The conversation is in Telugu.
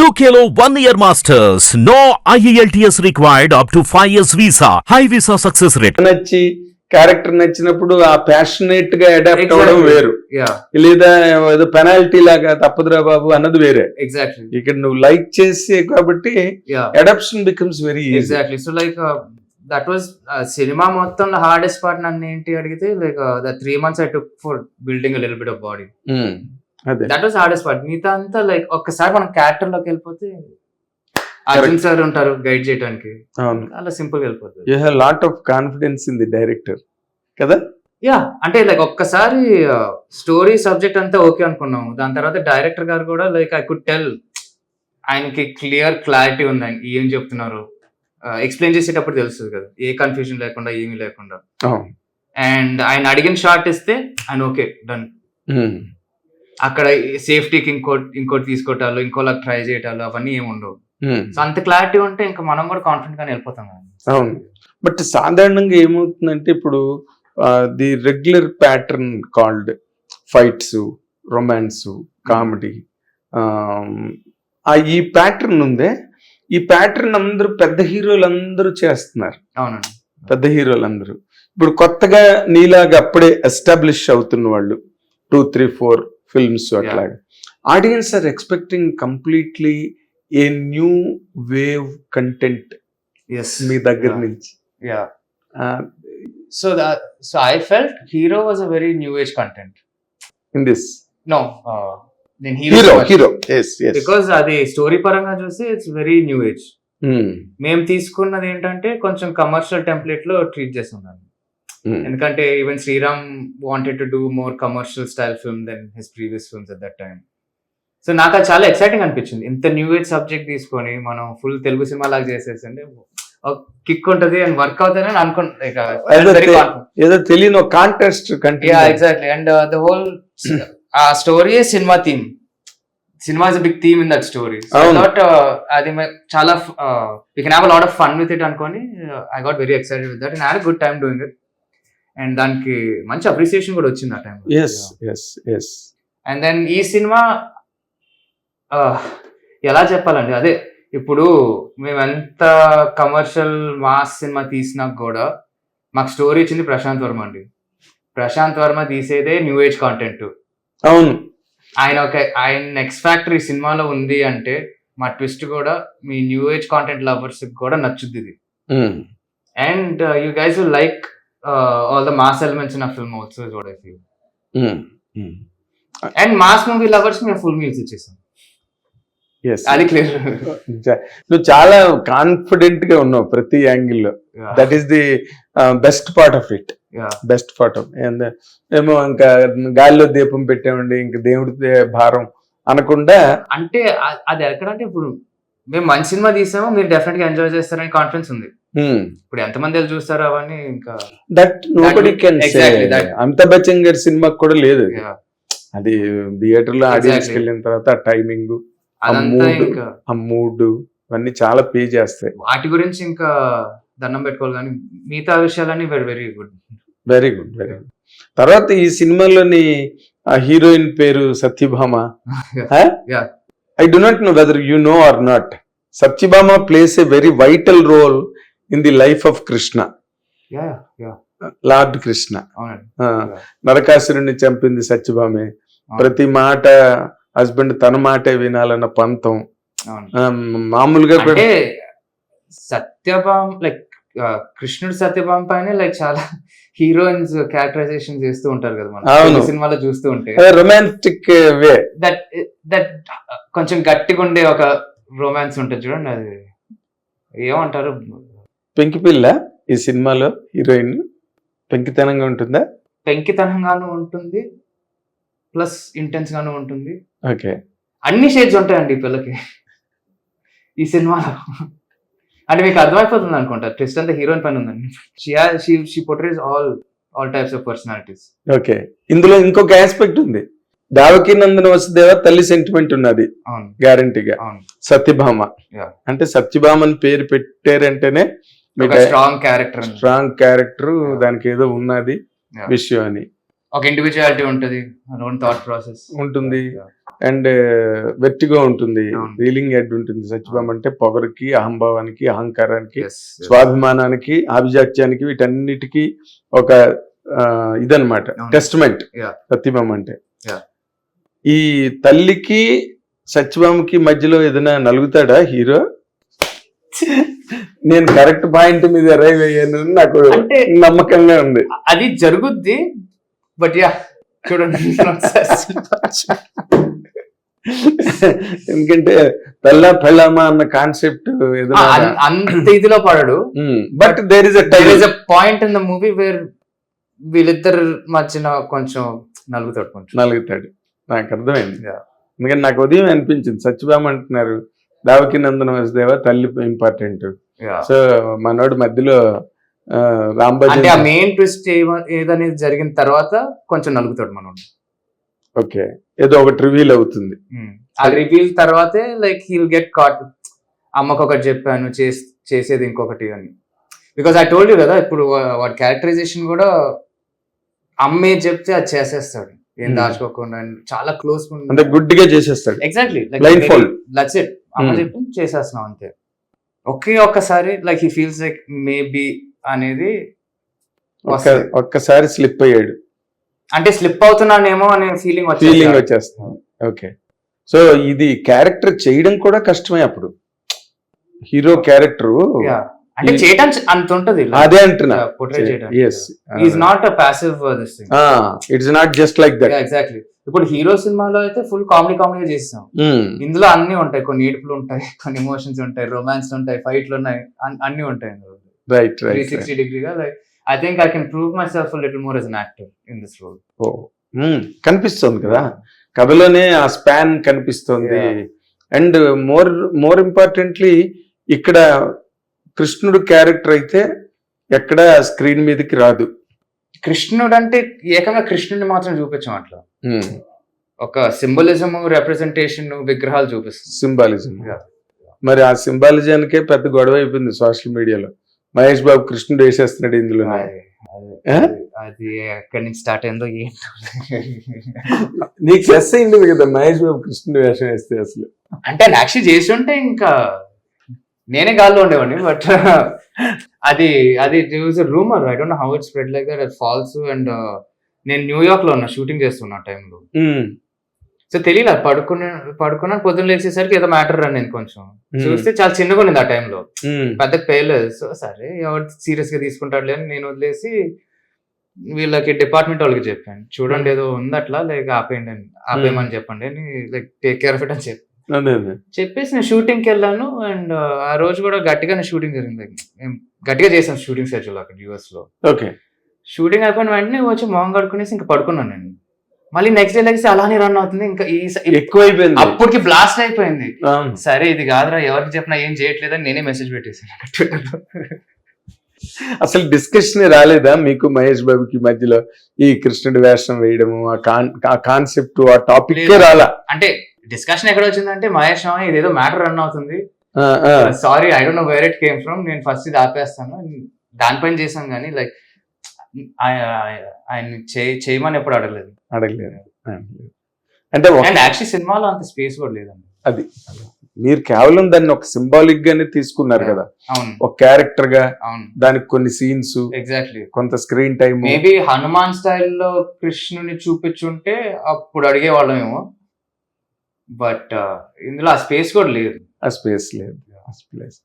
One year masters. No E IELTS required up to 5 years visa. High visa success rate. నచ్చి క్యారెక్టర్ నచ్చినప్పుడు ఆ ప్యాషనేట్గా అడాప్ట్. అవడం వేరు. లేదా ఏదో పెనాల్టీ లాగా తప్పదురా బాబు అన్నది వేరే. ఎగ్జాక్ట్లీ ఇక్కడ నువ్వు లైక్ చేసి కాబట్టి adoption becomes very exactly so like that was cinema మొత్తంలో హార్డెస్ట్ పార్ట్ నన్ను ఏంటి అడిగితే like the three months I took for building lil bit of body that was hardest part మిగతా అంతా లైక్ ఒక్కసారి మనం క్యారెక్టర్లోకి వెళ్ళిపోతే అర్జున్ సార్ ఉంటారు గైడ్ చేయడానికి అలా సింపుల్గా వెళ్ళిపోతుంది. You have lot of confidence in the director కదా? యా అంటే లైక్ ఒక్కసారి స్టోరీ సబ్జెక్ట్ అంతా ఓకే అనుకున్నాము. దాని తర్వాత డైరెక్టర్ గారు కూడా లైక్ ఐ కుడ్ టెల్ ఆయనకి క్లియర్ క్లారిటీ ఉంది ఆయన ఏం చెప్తున్నారు? ఎక్స్ప్లెయిన్ చేసేటప్పుడు తెలుస్తుంది కదా. ఏ కన్ఫ్యూజన్ లేకుండా ఏమీ లేకుండా. అండ్ ఆయన అడిగిన షార్ట్ ఇస్తే ఆయన ఓకే డన్. అక్కడ సేఫ్టీకి ఇంకోటి ఇంకోటి తీసుకోవటాలు ఇంకోలా ట్రై చేయటాలు అవన్నీ ఏమి ఉండవు. సో అంత క్లారిటీ ఉంటే ఇంకా మనం కూడా కాన్ఫిడెంట్ గానే వెళ్ళిపోతాం. అవును. బట్ సాధారణంగా ఏమవుతుందంటే ఇప్పుడు the regular pattern called fights romance comedy ఆ ఈ ప్యాటర్న్ ఉందే ఈ ప్యాటర్న్ అందరూ పెద్ద హీరోలు అందరూ చేస్తున్నారు. అవునండి. పెద్ద హీరోలు అందరూ ఇప్పుడు కొత్తగా నీలాగా అప్పుడే ఎస్టాబ్లిష్ అవుతున్న వాళ్ళు టూ త్రీ ఫోర్ ఫిల్మ్స్ అట్లాగా audiences are expecting completely a new wave content మీ దగ్గర Yeah. నుంచి. Yeah so so I felt hero was a very new age content in this no నేను హీరో హీరో బికాస్ అది స్టోరీ పరంగా చూస్తే ఇట్స్ వెరీ న్యూ ఏజ్. మేము తీసుకున్నది ఏంటంటే కొంచెం కమర్షియల్ టెంప్లెట్లో ట్రీట్ చేస్తున్నాను. ఎందుకంటే even Sriram wanted to do more commercial style film than his previous films at that time so నాకు అది చాలా ఎక్సైటింగ్ అనిపించింది. ఇంత న్యూ ఏజ్ సబ్జెక్ట్ తీసుకొని మనం ఫుల్ తెలుగు సినిమా లాగా చేసేసి అంటే కిక్ ఉంటది అండ్ వర్క్ అవుతుంది అని ఏదో తెలియని contest continue exactly and the whole ఆ story cinema theme cinema is big theme in that story. Thought అది చాలా we can have lot of fun with it అనుకొని I got very excited with that and had good time doing it and దానికి మంచి అప్రిసియేషన్ కూడా వచ్చింది ఆ time yes yes yes and then ఈ సినిమా ఎలా చెప్పాలండి? అదే ఇప్పుడు మేము ఎంత కమర్షియల్ మాస్ సినిమా తీసినా కూడా మాకు స్టోరీ ఇచ్చింది ప్రశాంత్ వర్మ అండి. ప్రశాంత్ వర్మ తీసేదే న్యూ ఏజ్ కాంటెంట్ అవును. ఆయన ఒక ఆయన నెక్స్ట్ ఫ్యాక్టరీ సినిమాలో ఉంది అంటే మా ట్విస్ట్ కూడా మీ న్యూ ఏజ్ కాంటెంట్ లవర్స్ కూడా నచ్చుద్ది ఇది. And you guys like all the mass elements in a film also is what I feel. And mass movie lovers మేము ఫుల్ మీల్స్ ఇచ్చేసాం. అది క్లియర్ నువ్వు చాలా కాన్ఫిడెంట్గా ఉన్నావు ప్రతి యాంగిల్లో. That is the best part of it best part of ఏమో ఇంకా గాలిలో దీపం పెట్టామండి ఇంకా దేవుడి భారం అనకుండా అంటే అది ఎక్కడంటే ఇప్పుడు మేము మంచి సినిమా తీసామో మీరు డెఫినెట్గా ఎంజాయ్ చేస్తారని కాన్ఫిడెన్స్ ఉంది. ఇప్పుడు ఎంతమంది వెళ్ళి చూస్తారు అవన్నీ ఇంకా that nobody can that- Amitabh Bachchan గారి సినిమాకి కూడా లేదు. అది. థియేటర్లో ఆడియన్స్. వెళ్ళిన తర్వాత ఆ టైమింగ్ ఆ మూడ్ ఇవన్నీ చాలా పే చేస్తాయి. వాటి గురించి ఇంకా దండం పెట్టుకోవాలి కానీ మిగతా విషయాలన్నీ very very good very good very good తర్వాత ఈ సినిమాలోని ఆ హీరోయిన్ పేరు Satyabhama. I do not know whether you know or not Satyabhama plays a very vital role in the life of Krishna lord Krishna నరకాసురుణ్ణి చంపింది సత్యభామే ప్రతి మాట హస్బెండ్ తన మాటే వినాలన్న పంతం మామూలుగా అంటే సత్యభామ లైక్ కృష్ణుడు సత్యభామ పైన లైక్ చాలా హీరోయిన్స్ క్యారెక్టరైజేషన్ చేస్తూ ఉంటారు కదా మనం. సినిమాలో చూస్తూ ఉంటే. రొమాంటిక్ వే దట్ దట్ కొంచెం గట్టిగా ఉండే ఒక రొమాన్స్ ఉంటుంది చూడండి అది ఏమంటారు? పెంకిపిల్ల ఈ సినిమాలో హీరోయిన్ పెంకితనంగా ఉంటుందా? పెంకితనంగాను ఉంటుంది ప్లస్ ఇంటెన్స్ గాను ఉంటుంది. ఓకే. అన్ని షేడ్స్ ఉంటాయండి ఈ పిల్లకి. ఈ సినిమాలో. అంటే మీకు అర్థమైపోతుంది అనుకుంటా ట్విస్ట్ అంతా హీరోయిన్ పైన ఉందండి. She she portrays all all types of personalities okay. ఇందులో ఇంకొక ఆస్పెక్ట్ ఉంది. దావకి నందన వసుదేవ తల్లి సెంటిమెంట్ ఉన్నది గ్యారంటీగా సత్యభామ. అంటే సత్యభామని పేరు పెట్టారంటేనే స్ట్రాంగ్ క్యారెక్టర్ స్ట్రాంగ్ క్యారెక్టర్ దానికి ఏదో ఉన్నది. విషయం అని. ఒక ఇండివిజువాలిటీ ఉంటుంది థాట్ ప్రాసెస్ ఉంటుంది. అండ్ వెర్టిగో ఉంటుంది. రీలింగ్ హెడ్ ఉంటుంది. సత్యభామ అంటే పొగరికి అహంభావానికి అహంకారానికి. స్వాభిమానానికి ఆభిజాత్యానికి వీటన్నిటికీ ఒక అవును. టెస్ట్మెంట్. సత్యభామ అంటే. ఈ తల్లికి సత్యభామకి మధ్యలో ఏదైనా నలుగుతాడా హీరో? నేను కరెక్ట్ పాయింట్ మీద అరైవ్ అయ్యాను నాకు నమ్మకంగా ఉంది. అది జరుగుద్ది బట్ యా చూడండి. ఎందుకంటే పెళ్ళ పెళ్ళామా అన్న కాన్సెప్ట్ అంత ఇదిలో పడడు. But there is there is a point in the movie where వీళ్ళిద్దరు మధ్యన కొంచెం నలుగుతాడు కొంచెం. నలుగుతాడు. నాకు అర్థమైంది. ఎందుకంటే నాకు ఉదయం అనిపించింది. సత్యభామ అంటున్నారు దావకి నందన వసుదేవ తల్లి ఇంపార్టెంట్. సో మనోడు మధ్యలో ఆ, రాంబాజీ అంటే ఆ మెయిన్ ట్విస్ట్ ఏదనేది జరిగిన తర్వాత కొంచెం నలుగుతాడు మనం ఓకే. ఏదో ఒకటి రివీల్ అవుతుంది. ఆ రివీల్ తర్వాతే లైక్ హీల్ గెట్ కాట్ అమ్మకు ఒకటి చెప్పాను చేస్- చేసేది ఇంకొకటి అని. బికాస్ ఐ టోల్డ్ యూ కదా ఇప్పుడు వాడి క్యారెక్టరైజేషన్ కూడా అమ్మే చెప్తే అది చేసేస్తాడు. ఏం Hmm. దాచుకోకుండా చాలా క్లోజ్ అంటే గుడ్డిగా చేసేస్తాడు. Exactly Blindfold. దట్స్ ఇట్ అమ్మ Hmm. చెప్పి చేసేస్తున్నాం అంతే. ఒకే ఒక్కసారి like he feels like maybe అనేది. ఒక్కసారి స్లిప్ అయ్యాడు. అంటే స్లిప్ అవుతున్నానేమో అనే ఫీలింగ్ ఫీలింగ్ వచ్చేస్తుంది. ఓకే సో ఇది క్యారెక్టర్ చేయడం కూడా కష్టమే అప్పుడు. హీరో క్యారెక్టర్ అంటే చేయటం అంత ఉంటది అదే అంటున్నా. Is not a passive this thing it's not just like that exactly ఇప్పుడు హీరో సినిమాలో అయితే ఫుల్ కామెడీ కామెడీ చేస్తాం ఇందులో అన్ని ఉంటాయి. కొన్ని ఏడుపులు ఉంటాయి కొన్ని ఎమోషన్స్ ఉంటాయి రొమాన్స్ ఉంటాయి ఫైట్లు ఉన్నాయి అన్- అన్ని ఉంటాయి right three sixty డిగ్రీగా like I think I can prove myself little more as an actor in this role కనిపిస్తుంది కదా? కథలోనే ఆ స్పాన్ కనిపిస్తుంది. అండ్ మోర్ మోర్ ఇంపార్టెంట్లీ ఇక్కడ కృష్ణుడు క్యారెక్టర్ అయితే ఎక్కడ స్క్రీన్ మీదకి రాదు. కృష్ణుడు అంటే ఏకంగా కృష్ణుడిని మాత్రం చూపించాం అట్లా. ఒక సింబలిజం రిప్రజెంటేషన్ విగ్రహాలు చూపిస్తాం సింబాలిజం. మరి ఆ సింబాలిజానికే పెద్ద గొడవ అయిపోయింది సోషల్ మీడియాలో. మహేష్ బాబు కృష్ణుడు వేసేస్తున్నాడు ఇందులో అది- ఎక్కడి నుంచి స్టార్ట్ అయిందో ఏంటో. నీకు చెస్ అయింది కదా మహేష్ బాబు కృష్ణుడు వేషం వేస్తే అసలు. అంటే యాక్చువల్లీ చేసి ఉంటే ఇంకా నేనే గాల్లో ఉండేవాడిని బట్ అది అది rumour I don't how it spread like that false and నేను న్యూయార్క్లో ఉన్నా షూటింగ్ చేస్తున్నా టైంలో Hmm. సో తెలియదు పడుకున్న పడుకున్నాను పొద్దున్న లేచేసరికి ఏదో మ్యాటర్ నేను కొంచెం Hmm. చూస్తే చాలా చిన్నగా ఉంది ఆ టైంలో Hmm. పెద్ద పేర్లేదు సో సరే ఎవరు సీరియస్గా తీసుకుంటాడులే అని నేను వదిలేసి వీళ్ళకి డిపార్ట్మెంట్ వాళ్ళకి చెప్పాను చూడండి ఏదో ఉంది అట్లా లైక్ ఆపేయండి అని ఆపేయమని చెప్పండి అని like take care of it అని చెప్పి చెప్పేసి నేను షూటింగ్కి వెళ్ళాను అండ్ ఆ రోజు కూడా గట్టిగానే షూటింగ్ జరిగింది. మేము గట్టిగా చేసాం షూటింగ్ షెడ్యూల్ అక్కడ యూఎస్లో. ఓకే. షూటింగ్ అయిపోయిన వెంటనే వచ్చి మొహం కడుకునేసి ఇంకా పడుకున్నాను నేను. మళ్ళీ నెక్స్ట్ డే లెగ్స్ అలానే రన్ అవుతుంది ఇంకా ఈ స- ఎక్కువైపోయింది. అప్పటికి బ్లాస్ట్ అయిపోయింది. సరే ఇది కాదురా ఎవరికి చెప్పినా ఏం చేయట్లేదని నేనే మెసేజ్ పెట్టేసాను అసలు డిస్కషన్ రాలేదా మీకు మహేష్ బాబుకి మధ్యలో ఈ కృష్ణుడి వేషం వేయడము ఆ కాన్ ఆ కాన్సెప్ట్ ఆ టాపిక్. రాలా? అంటే డిస్కషన్ ఎక్కడ వచ్చిందంటే మహేష్ రావు ఇదేదో మ్యాటర్ రన్ అవుతుంది. Sorry I don't know where it came from నేను ఫస్ట్ ఇది ఆపేస్తాను. దానిపైన చేశాం కానీ లైక్ ఆయన చేయ- చేయమని ఎప్పుడు అడగలేదు. అడగలేదు. అంటే యాక్చువల్లీ సినిమాలో అంత స్పేస్ కూడా లేదండి. అది. మీరు కేవలం దాన్ని ఒక సింబాలిక్ గానే తీసుకున్నారు కదా. అవును. ఒక క్యారెక్టర్గా అవును. దానికి కొన్ని సీన్స్ ఎగ్జాక్ట్లీ కొంత స్క్రీన్ టైం మేబీ హనుమాన్ స్టైల్లో కృష్ణుని చూపించుంటే అప్పుడు అడిగేవాళ్ళమేమో. బట్ ఇందులో ఆ స్పేస్ కూడా లేదు. ఆ స్పేస్ లేదు. ఆ స్పేస్.